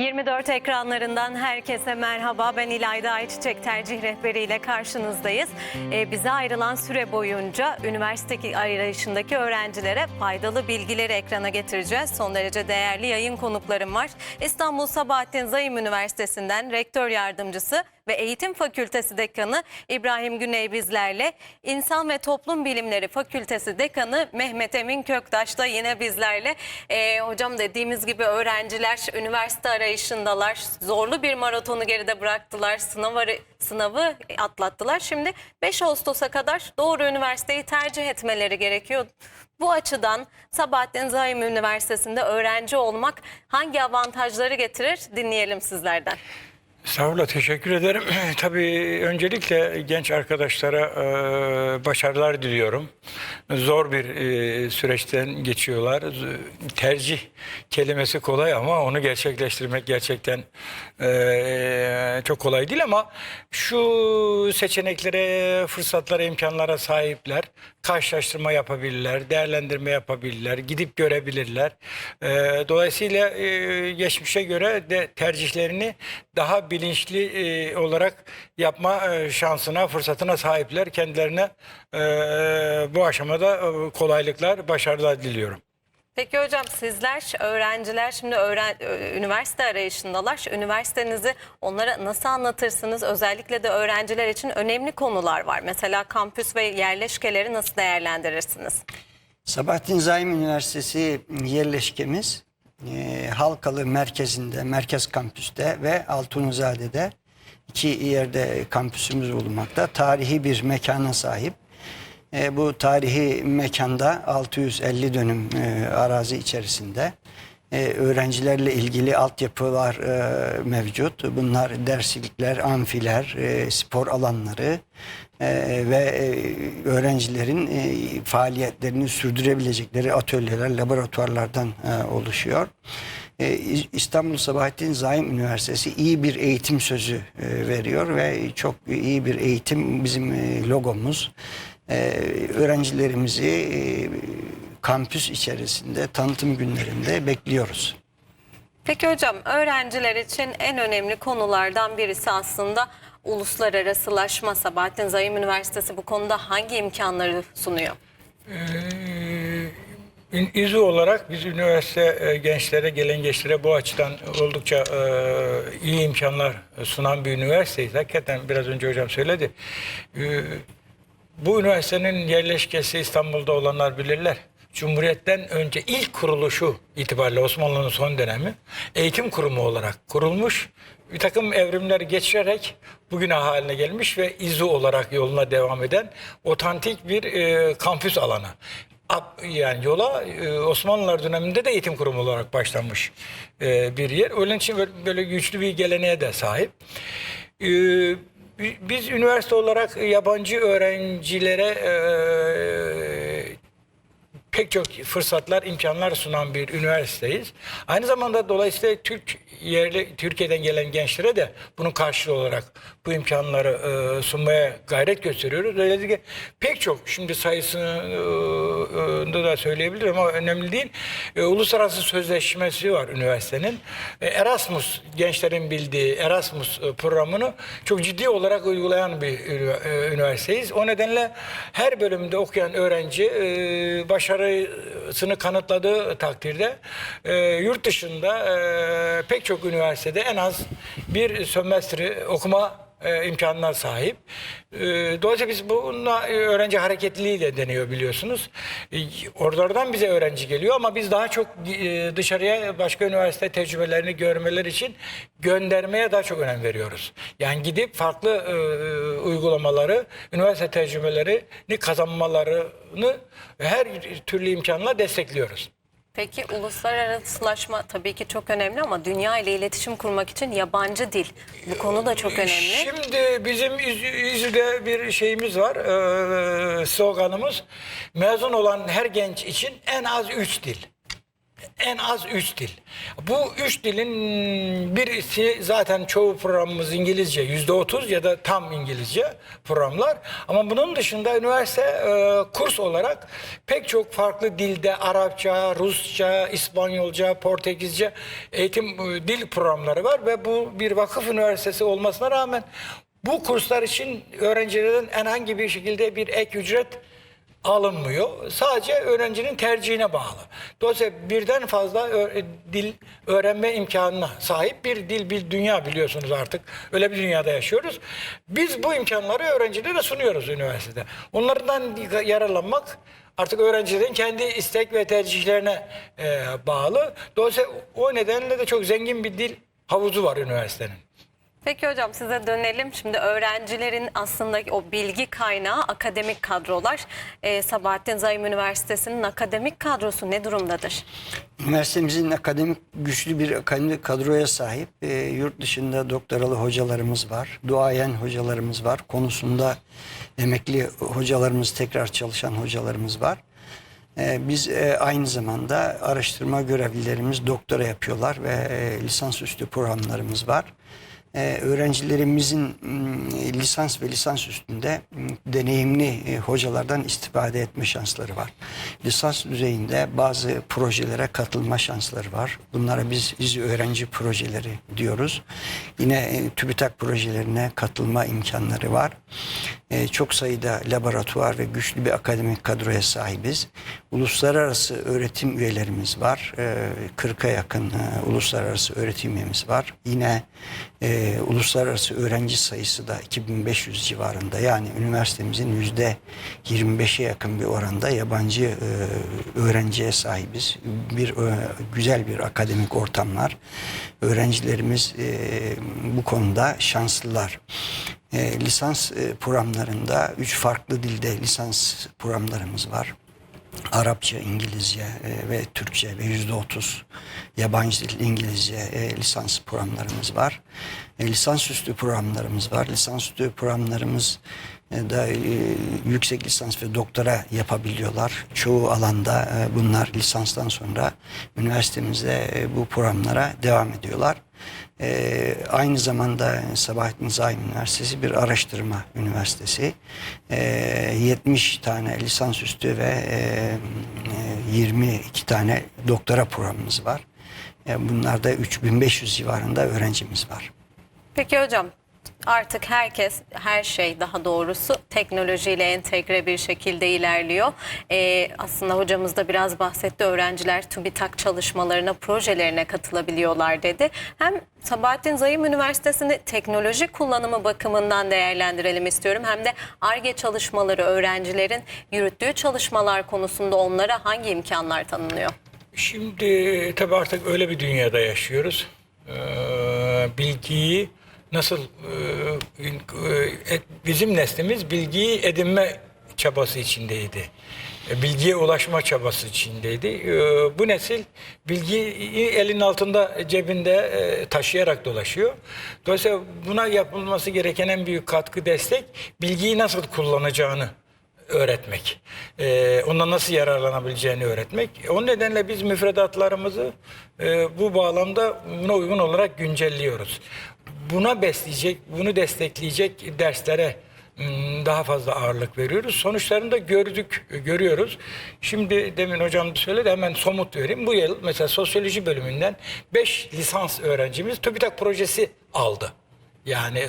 24 ekranlarından herkese merhaba. Ben İlayda Ayçiçek tercih rehberiyle karşınızdayız. Ee, bize ayrılan süre boyunca üniversite arayışındaki öğrencilere faydalı bilgileri ekrana getireceğiz. Son derece değerli yayın konuklarım var. İstanbul Sabahattin Zaim Üniversitesi'nden rektör yardımcısı ve Eğitim Fakültesi Dekanı İbrahim Güney bizlerle. İnsan ve Toplum Bilimleri Fakültesi Dekanı Mehmet Emin Köktaş da yine bizlerle. Ee, hocam dediğimiz gibi öğrenciler üniversite arayışındalar. Zorlu bir maratonu geride bıraktılar. Sınav arı- sınavı atlattılar. Şimdi 5 Ağustos'a kadar doğru üniversiteyi tercih etmeleri gerekiyor. Bu açıdan Sabahattin Zaim Üniversitesi'nde öğrenci olmak hangi avantajları getirir dinleyelim sizlerden. Olun, teşekkür ederim. Tabii öncelikle genç arkadaşlara e, başarılar diliyorum. Zor bir e, süreçten geçiyorlar. Tercih kelimesi kolay ama onu gerçekleştirmek gerçekten e, çok kolay değil ama şu seçeneklere, fırsatlara, imkanlara sahipler. Karşılaştırma yapabilirler, değerlendirme yapabilirler, gidip görebilirler. Dolayısıyla geçmişe göre de tercihlerini daha bilinçli e, olarak yapma e, şansına, fırsatına sahipler. Kendilerine e, bu aşamada e, kolaylıklar, başarılar diliyorum. Peki hocam sizler öğrenciler şimdi öğren ö- üniversite arayışındalar. Üniversitenizi onlara nasıl anlatırsınız? Özellikle de öğrenciler için önemli konular var. Mesela kampüs ve yerleşkeleri nasıl değerlendirirsiniz? Sabahattin Zaim Üniversitesi yerleşkemiz e, Halkalı merkezinde, merkez kampüste ve Altunizade'de iki yerde kampüsümüz bulunmakta. Tarihi bir mekana sahip. E, bu tarihi mekanda 650 dönüm e, arazi içerisinde e, öğrencilerle ilgili altyapılar e, mevcut. Bunlar derslikler, amfiler, e, spor alanları e, ve e, öğrencilerin e, faaliyetlerini sürdürebilecekleri atölyeler, laboratuvarlardan e, oluşuyor. İstanbul Sabahattin Zaim Üniversitesi iyi bir eğitim sözü veriyor ve çok iyi bir eğitim bizim logomuz. Öğrencilerimizi kampüs içerisinde tanıtım günlerinde bekliyoruz. Peki hocam öğrenciler için en önemli konulardan birisi aslında uluslararasılaşma. Sabahattin Zaim Üniversitesi bu konuda hangi imkanları sunuyor? Ee, İZÜ olarak biz üniversite e, gençlere, gelen gençlere bu açıdan oldukça e, iyi imkanlar sunan bir üniversiteyiz. Hakikaten biraz önce hocam söyledi. Ee, Bu üniversitenin yerleşkesi İstanbul'da olanlar bilirler. Cumhuriyet'ten önce ilk kuruluşu itibariyle Osmanlı'nın son dönemi eğitim kurumu olarak kurulmuş. Bir takım evrimler geçirerek bugüne haline gelmiş ve İZÜ olarak yoluna devam eden otantik bir e, kampüs alanı. Yani yola e, Osmanlılar döneminde de eğitim kurumu olarak başlanmış e, bir yer. Onun için böyle, güçlü bir geleneğe de sahip. E, bi- Biz üniversite olarak yabancı öğrencilere pek çok fırsatlar, imkanlar sunan bir üniversiteyiz. Aynı zamanda dolayısıyla Türk yerli Türkiye'den gelen gençlere de bunun karşılığı olarak bu imkanları e, sunmaya gayret gösteriyoruz. Özellikle pek çok şimdi sayısını e, e, da söyleyebilirim ama önemli değil. E, uluslararası sözleşmesi var üniversitenin. E, Erasmus gençlerin bildiği Erasmus e, programını çok ciddi olarak uygulayan bir e, üniversiteyiz. O nedenle her bölümde okuyan öğrenci e, başarısını kanıtladığı takdirde e, yurt dışında e, pek çok üniversitede en az bir sömestri okuma e, imkanına sahip. E, dolayısıyla biz bununla e, öğrenci hareketliliği de deniyor biliyorsunuz. E, oralardan bize öğrenci geliyor ama biz daha çok e, dışarıya başka üniversite tecrübelerini görmeleri için göndermeye daha çok önem veriyoruz. Yani gidip farklı e, uygulamaları, üniversite tecrübelerini kazanmalarını her türlü imkanla destekliyoruz. Peki uluslararasılaşma tabii ki çok önemli ama dünya ile iletişim kurmak için yabancı dil. Bu konu da çok önemli. Şimdi bizim İz- İzmir'de bir şeyimiz var, e, sloganımız. Mezun olan her genç için en az üç dil. En az üç dil. Bu üç dilin birisi zaten çoğu programımız İngilizce yüzde otuz ya da tam İngilizce programlar. Ama bunun dışında üniversite e, kurs olarak pek çok farklı dilde Arapça, Rusça, İspanyolca, Portekizce eğitim e, dil programları var ve bu bir vakıf üniversitesi olmasına rağmen bu kurslar için öğrencilerin herhangi bir şekilde bir ek ücret alınmıyor. Sadece öğrencinin tercihine bağlı. Dolayısıyla birden fazla ö- dil öğrenme imkanına sahip bir dil, bir dünya biliyorsunuz artık. Öyle bir dünyada yaşıyoruz. Biz bu imkanları öğrencilere sunuyoruz üniversitede. Onlardan yararlanmak artık öğrencilerin kendi istek ve tercihlerine e, bağlı. Dolayısıyla o nedenle de çok zengin bir dil havuzu var üniversitenin. Peki hocam size dönelim. Şimdi öğrencilerin aslında o bilgi kaynağı akademik kadrolar. Ee, Sabahattin Zaim Üniversitesi'nin akademik kadrosu ne durumdadır? Üniversitemizin akademik güçlü bir akademik kadroya sahip. E, yurt dışında doktoralı hocalarımız var. Duayen hocalarımız var. Konusunda emekli hocalarımız, tekrar çalışan hocalarımız var. E, biz e, aynı zamanda araştırma görevlilerimiz doktora yapıyorlar ve e, lisansüstü programlarımız var. Ee, öğrencilerimizin mm, lisans ve lisans üstünde mm, deneyimli e, hocalardan istifade etme şansları var. Lisans düzeyinde bazı projelere katılma şansları var. Bunlara biz iz öğrenci projeleri diyoruz. Yine e, TÜBİTAK projelerine katılma imkanları var. E, çok sayıda laboratuvar ve güçlü bir akademik kadroya sahibiz. Uluslararası öğretim üyelerimiz var. E, 40'a yakın e, uluslararası öğretim üyemiz var. Yine e, uluslararası öğrenci sayısı da 2500 civarında. Yani üniversitemizin yüzde 25'e yakın bir oranda yabancı e, öğrenciye sahibiz. Bir e, güzel bir akademik ortamlar. Öğrencilerimiz e, bu konuda şanslılar. E, lisans e, programlarında üç farklı dilde lisans programlarımız var. Arapça, İngilizce e, ve Türkçe ve yüzde otuz yabancı dil İngilizce e, lisans programlarımız var. E, lisansüstü programlarımız var. Lisansüstü programlarımız e, da e, yüksek lisans ve doktora yapabiliyorlar. Çoğu alanda e, bunlar lisanstan sonra üniversitemizde bu programlara devam ediyorlar. Aynı zamanda Sabahattin Zaim Üniversitesi bir araştırma üniversitesi. Ee, 70 tane lisansüstü ve e, e, 22 tane doktora programımız var. Bunlarda 3500 civarında öğrencimiz var. Peki hocam artık herkes her şey daha doğrusu teknolojiyle entegre bir şekilde ilerliyor. Ee, aslında hocamız da biraz bahsetti öğrenciler TÜBİTAK çalışmalarına projelerine katılabiliyorlar dedi. Hem Sabahattin Zaim Üniversitesi'nde teknoloji kullanımı bakımından değerlendirelim istiyorum. Hem de ARGE çalışmaları öğrencilerin yürüttüğü çalışmalar konusunda onlara hangi imkanlar tanınıyor? Şimdi tabii artık öyle bir dünyada yaşıyoruz. Ee, bilgiyi nasıl e, e, bizim neslimiz bilgiyi edinme çabası içindeydi. E, Bilgiye ulaşma çabası içindeydi. Bu nesil bilgiyi elin altında cebinde e, taşıyarak dolaşıyor. Dolayısıyla buna yapılması gereken en büyük katkı destek bilgiyi nasıl kullanacağını öğretmek. Ee, ondan nasıl yararlanabileceğini öğretmek. O nedenle biz müfredatlarımızı e, bu bağlamda buna uygun olarak güncelliyoruz. Buna besleyecek, bunu destekleyecek derslere mm, daha fazla ağırlık veriyoruz. Sonuçlarını da gördük, görüyoruz. Şimdi demin hocam söyledi hemen somut vereyim. Bu yıl mesela sosyoloji bölümünden 5 lisans öğrencimiz TÜBİTAK projesi aldı. Yani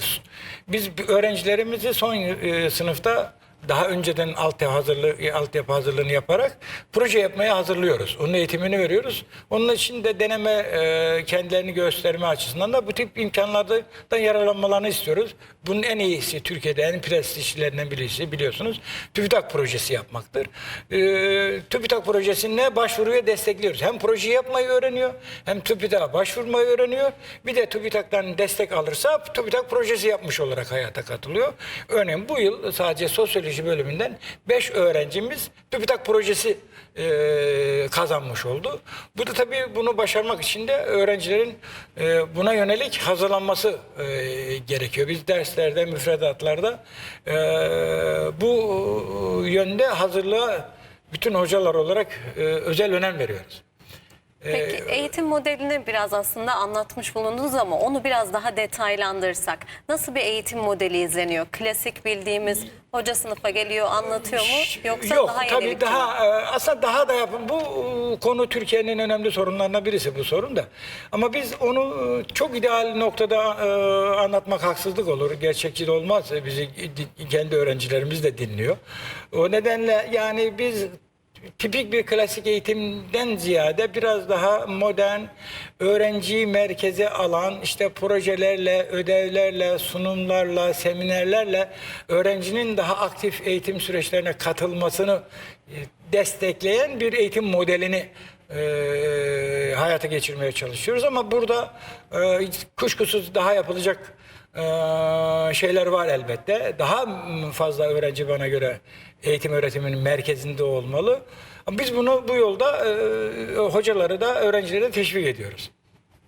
biz öğrencilerimizi son e, sınıfta daha önceden altyapı hazırlığı altyapı hazırlığını yaparak proje yapmaya hazırlıyoruz. Onun eğitimini veriyoruz. Onun için de deneme e, kendilerini gösterme açısından da bu tip imkanlardan yararlanmalarını istiyoruz. Bunun en iyisi Türkiye'de en prestijlilerinden birisi biliyorsunuz TÜBİTAK projesi yapmaktır. E, TÜBİTAK projesine başvuruya destekliyoruz. Hem projeyi yapmayı öğreniyor hem TÜBİTAK'a başvurmayı öğreniyor. Bir de TÜBİTAK'tan destek alırsa TÜBİTAK projesi yapmış olarak hayata katılıyor. Örneğin bu yıl sadece sosyoloji bölümünden 5 öğrencimiz TÜBİTAK projesi e, kazanmış oldu. Bu da tabii bunu başarmak için de öğrencilerin e, buna yönelik hazırlanması e, gerekiyor. Biz derslerde, müfredatlarda e, bu yönde hazırlığa bütün hocalar olarak e, özel önem veriyoruz. Peki eğitim modelini biraz aslında anlatmış bulundunuz ama onu biraz daha detaylandırsak. Nasıl bir eğitim modeli izleniyor? Klasik bildiğimiz hoca sınıfa geliyor anlatıyor mu? Yoksa Yok daha yenilikçi mi? daha e, aslında daha da yapın. Bu e, konu Türkiye'nin önemli sorunlarından birisi bu sorun da. Ama biz onu e, çok ideal noktada anlatmak haksızlık olur. Gerçekçi olmaz. Bizi di- kendi öğrencilerimiz de dinliyor. O nedenle yani biz tipik bir klasik eğitimden ziyade biraz daha modern, öğrenciyi merkeze alan işte projelerle, ödevlerle, sunumlarla, seminerlerle öğrencinin daha aktif eğitim süreçlerine katılmasını e, destekleyen bir eğitim modelini e, hayata geçirmeye çalışıyoruz. Ama burada e, kuşkusuz daha yapılacak e, şeyler var elbette. Daha fazla öğrenci bana göre eğitim öğretiminin merkezinde olmalı. Ama Biz bunu bu yolda e, hocaları da öğrencileri de teşvik ediyoruz.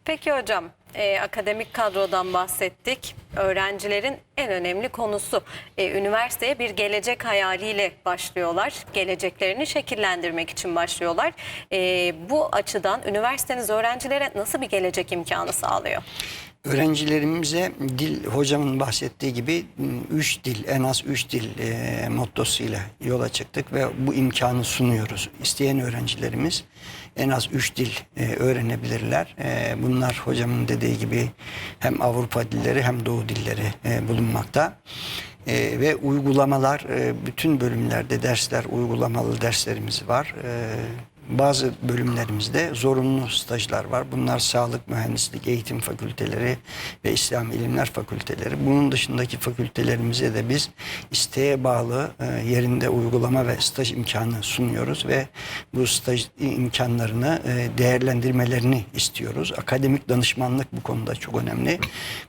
Peki hocam, e, akademik kadrodan bahsettik. Öğrencilerin en önemli konusu. E, üniversiteye bir gelecek hayaliyle başlıyorlar. Geleceklerini şekillendirmek için başlıyorlar. E, bu açıdan üniversiteniz öğrencilere nasıl bir gelecek imkanı sağlıyor? Öğrencilerimize dil hocamın bahsettiği gibi üç dil en az üç dil e, mottosuyla yola çıktık ve bu imkanı sunuyoruz. İsteyen öğrencilerimiz en az üç dil e, öğrenebilirler. E, bunlar hocamın dediği gibi hem Avrupa dilleri hem Doğu dilleri e, bulunmakta. E, ve uygulamalar e, bütün bölümlerde dersler uygulamalı derslerimiz var. E, bazı bölümlerimizde zorunlu stajlar var. Bunlar sağlık, mühendislik, eğitim fakülteleri ve İslam ilimler fakülteleri. Bunun dışındaki fakültelerimize de biz isteğe bağlı e, yerinde uygulama ve staj imkanı sunuyoruz ve bu staj imkanlarını e, değerlendirmelerini istiyoruz. Akademik danışmanlık bu konuda çok önemli.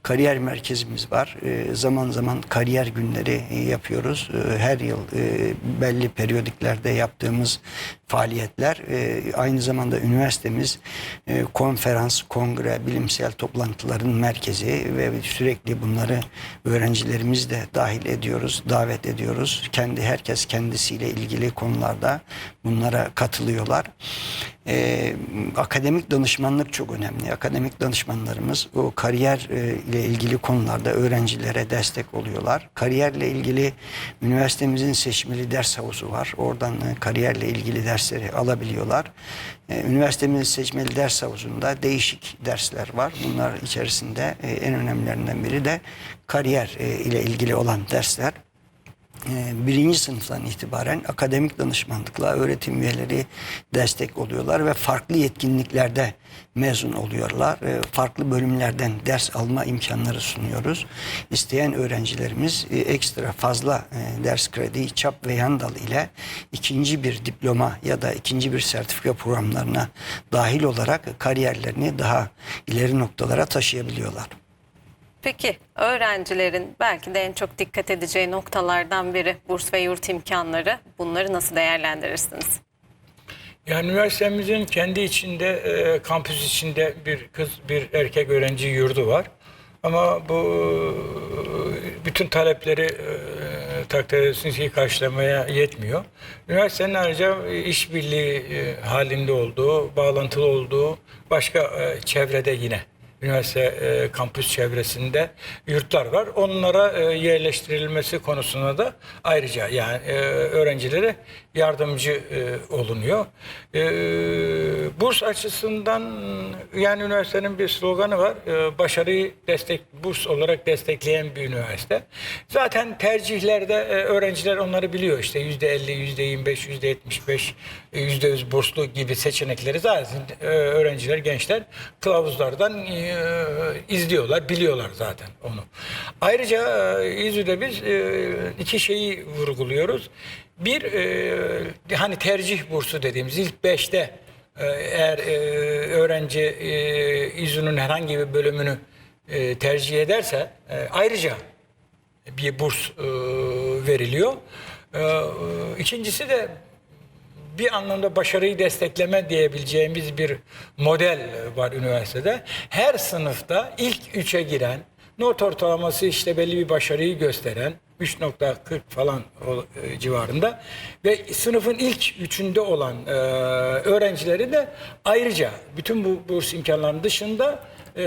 Kariyer merkezimiz var. E, zaman zaman kariyer günleri yapıyoruz. Her yıl belli periyodiklerde yaptığımız faaliyetler e, aynı zamanda üniversitemiz e, konferans, kongre, bilimsel toplantıların merkezi ve sürekli bunları öğrencilerimiz de dahil ediyoruz, davet ediyoruz. Kendi herkes kendisiyle ilgili konularda bunlara katılıyorlar. E, akademik danışmanlık çok önemli. Akademik danışmanlarımız o kariyer e, ile ilgili konularda öğrencilere destek oluyorlar. Kariyerle ilgili üniversitemizin seçmeli ders havuzu var. Oradan e, kariyerle ilgili dersleri alabiliyorlar. E, üniversitemizin seçmeli ders havuzunda değişik dersler var. Bunlar içerisinde e, en önemlilerinden biri de kariyer e, ile ilgili olan dersler. Ee, birinci sınıftan itibaren akademik danışmanlıkla öğretim üyeleri destek oluyorlar ve farklı yetkinliklerde mezun oluyorlar. Ee, Farklı bölümlerden ders alma imkanları sunuyoruz. İsteyen öğrencilerimiz e, ekstra fazla e, ders kredi, çap ve yan dal ile ikinci bir diploma ya da ikinci bir sertifika programlarına dahil olarak kariyerlerini daha ileri noktalara taşıyabiliyorlar. Peki öğrencilerin belki de en çok dikkat edeceği noktalardan biri burs ve yurt imkanları. Bunları nasıl değerlendirirsiniz? Yani üniversitemizin kendi içinde, e, kampüs içinde bir kız, bir erkek öğrenci yurdu var. Ama bu bütün talepleri e, takdir edersiniz ki karşılamaya yetmiyor. Üniversitenin ayrıca işbirliği e, halinde olduğu, bağlantılı olduğu başka e, çevrede yine üniversite e, kampüs çevresinde yurtlar var. Onlara e, yerleştirilmesi konusunda da ayrıca yani e, öğrencilere yardımcı e, olunuyor. E, burs açısından yani üniversitenin bir sloganı var. E, başarıyı destek burs olarak destekleyen bir üniversite. Zaten tercihlerde e, öğrenciler onları biliyor. İşte yüzde 50, yüzde 25, yüzde 75, e, yüzde 100 burslu gibi seçenekleri zaten e, öğrenciler, gençler kılavuzlardan e, izliyorlar, biliyorlar zaten onu. Ayrıca e, İZÜ'de biz e, iki şeyi vurguluyoruz. Bir, e, hani tercih bursu dediğimiz ilk beşte e, eğer e, öğrenci e, İZÜ'nün herhangi bir bölümünü e, tercih ederse e, ayrıca bir burs e, veriliyor. E, ikincisi de bir anlamda başarıyı destekleme diyebileceğimiz bir model var üniversitede. Her sınıfta ilk üçe giren, not ortalaması işte belli bir başarıyı gösteren, 3.40 falan e, civarında ve sınıfın ilk üçünde olan e, öğrencileri de ayrıca bütün bu burs imkanlarının dışında e,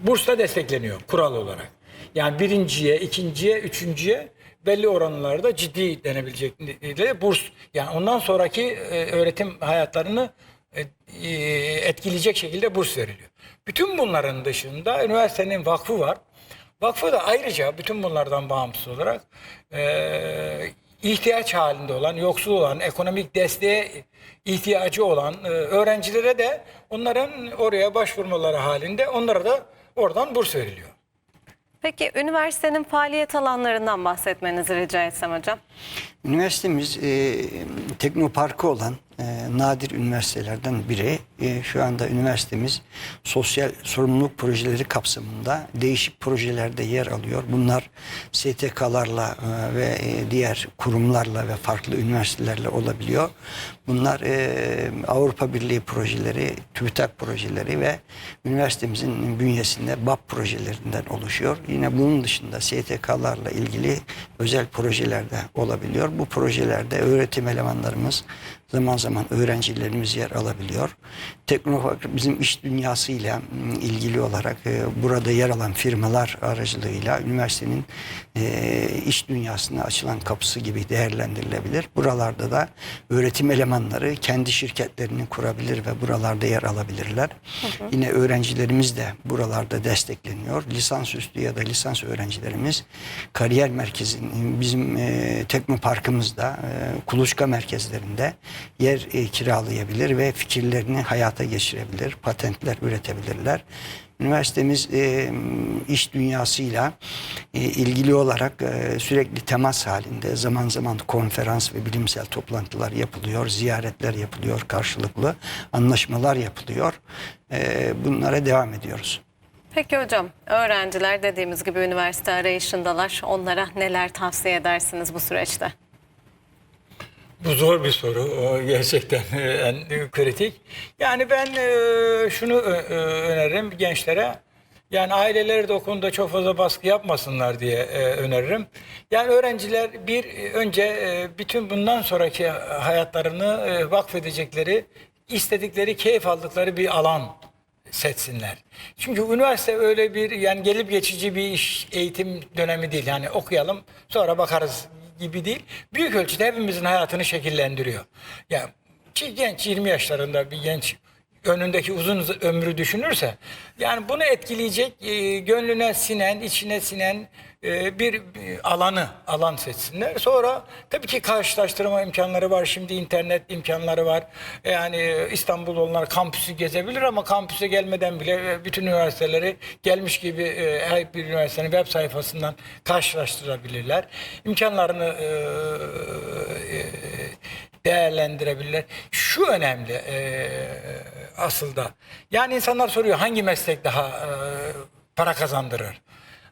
bursla destekleniyor kural olarak. Yani birinciye, ikinciye, üçüncüye belli oranlarda ciddi denebilecek de burs yani ondan sonraki e, öğretim hayatlarını e, e, etkileyecek şekilde burs veriliyor. Bütün bunların dışında üniversitenin vakfı var. Vakfı da ayrıca bütün bunlardan bağımsız olarak e, ihtiyaç halinde olan, yoksul olan, ekonomik desteğe ihtiyacı olan e, öğrencilere de onların oraya başvurmaları halinde onlara da oradan burs veriliyor. Peki üniversitenin faaliyet alanlarından bahsetmenizi rica etsem hocam. Üniversitemiz e, teknoparkı olan e, nadir üniversitelerden biri. E, şu anda üniversitemiz sosyal sorumluluk projeleri kapsamında değişik projelerde yer alıyor. Bunlar STK'larla e, ve e, diğer kurumlarla ve farklı üniversitelerle olabiliyor. Bunlar e, Avrupa Birliği projeleri, TÜBİTAK projeleri ve üniversitemizin bünyesinde BAP projelerinden oluşuyor. Yine bunun dışında STK'larla ilgili özel projeler de olabiliyor. Bu projelerde öğretim elemanlarımız zaman zaman öğrencilerimiz yer alabiliyor. Teknopark bizim iş dünyasıyla m, ilgili olarak e, burada yer alan firmalar aracılığıyla üniversitenin e, iş dünyasına açılan kapısı gibi değerlendirilebilir. Buralarda da öğretim elemanları kendi şirketlerini kurabilir ve buralarda yer alabilirler. Yine öğrencilerimiz de buralarda destekleniyor. Lisansüstü ya da lisans öğrencilerimiz kariyer merkezinin bizim e, teknoparkımızda e, kuluçka merkezlerinde yer e, kiralayabilir ve fikirlerini hayata geçirebilir, patentler üretebilirler. Üniversitemiz e, iş dünyasıyla e, ilgili olarak e, sürekli temas halinde zaman zaman konferans ve bilimsel toplantılar yapılıyor, ziyaretler yapılıyor karşılıklı, anlaşmalar yapılıyor. E, bunlara devam ediyoruz. Peki hocam öğrenciler dediğimiz gibi üniversite arayışındalar. Onlara neler tavsiye edersiniz bu süreçte? Bu zor bir soru. Gerçekten e, en kritik. Yani ben e, şunu ö- öneririm gençlere. Yani aileleri de o çok fazla baskı yapmasınlar diye e, öneririm. Yani öğrenciler bir e, önce e, bütün bundan sonraki hayatlarını e, vakfedecekleri, istedikleri, keyif aldıkları bir alan seçsinler. Çünkü üniversite öyle bir yani gelip geçici bir iş eğitim dönemi değil. Yani okuyalım sonra bakarız gibi değil. Büyük ölçüde hepimizin hayatını şekillendiriyor. Yani genç 20 yaşlarında bir genç önündeki uzun ömrü düşünürse yani bunu etkileyecek e, gönlüne sinen, içine sinen e, bir, alanı alan seçsinler. Sonra tabii ki karşılaştırma imkanları var. Şimdi internet imkanları var. Yani e, İstanbul onlar kampüsü gezebilir ama kampüse gelmeden bile e, bütün üniversiteleri gelmiş gibi her bir üniversitenin web sayfasından karşılaştırabilirler. İmkanlarını değerlendirebilirler. Şu önemli asıl da. Yani insanlar soruyor hangi meslek daha para kazandırır?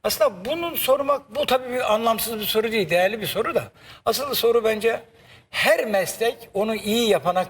Aslında bunun sormak bu tabii bir anlamsız bir soru değil, değerli bir soru da. Asıl soru bence her meslek onu iyi yapana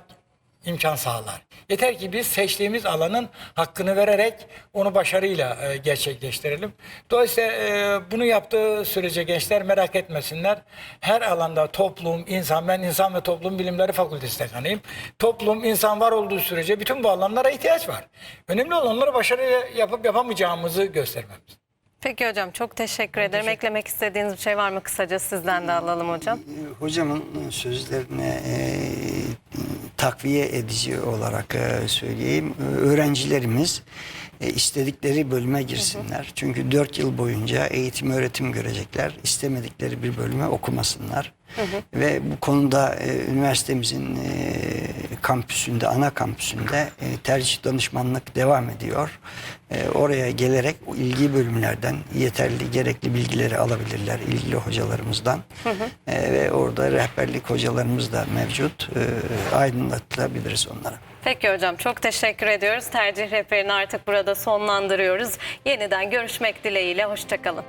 imkan sağlar. Yeter ki biz seçtiğimiz alanın hakkını vererek onu başarıyla e, gerçekleştirelim. Dolayısıyla e, bunu yaptığı sürece gençler merak etmesinler. Her alanda toplum, insan, ben insan ve toplum bilimleri fakültesi dekanıyım. Toplum, insan var olduğu sürece bütün bu alanlara ihtiyaç var. Önemli olan onları başarıyla yapıp yapamayacağımızı göstermemiz. Peki hocam çok teşekkür ederim. Eklemek istediğiniz bir şey var mı kısaca sizden de alalım hocam. Hocamın sözlerine e, takviye edici olarak e, söyleyeyim. Öğrencilerimiz e, istedikleri bölüme girsinler. Çünkü dört yıl boyunca eğitim öğretim görecekler. İstemedikleri bir bölüme okumasınlar. Ve bu konuda e, üniversitemizin e, kampüsünde, ana kampüsünde e, tercih danışmanlık devam ediyor. E, oraya gelerek ilgi bölümlerden yeterli, gerekli bilgileri alabilirler ilgili hocalarımızdan. E, ve orada rehberlik hocalarımız da mevcut. E, aydınlatabiliriz onlara. Peki hocam çok teşekkür ediyoruz. Tercih rehberini artık burada sonlandırıyoruz. Yeniden görüşmek dileğiyle. Hoşçakalın.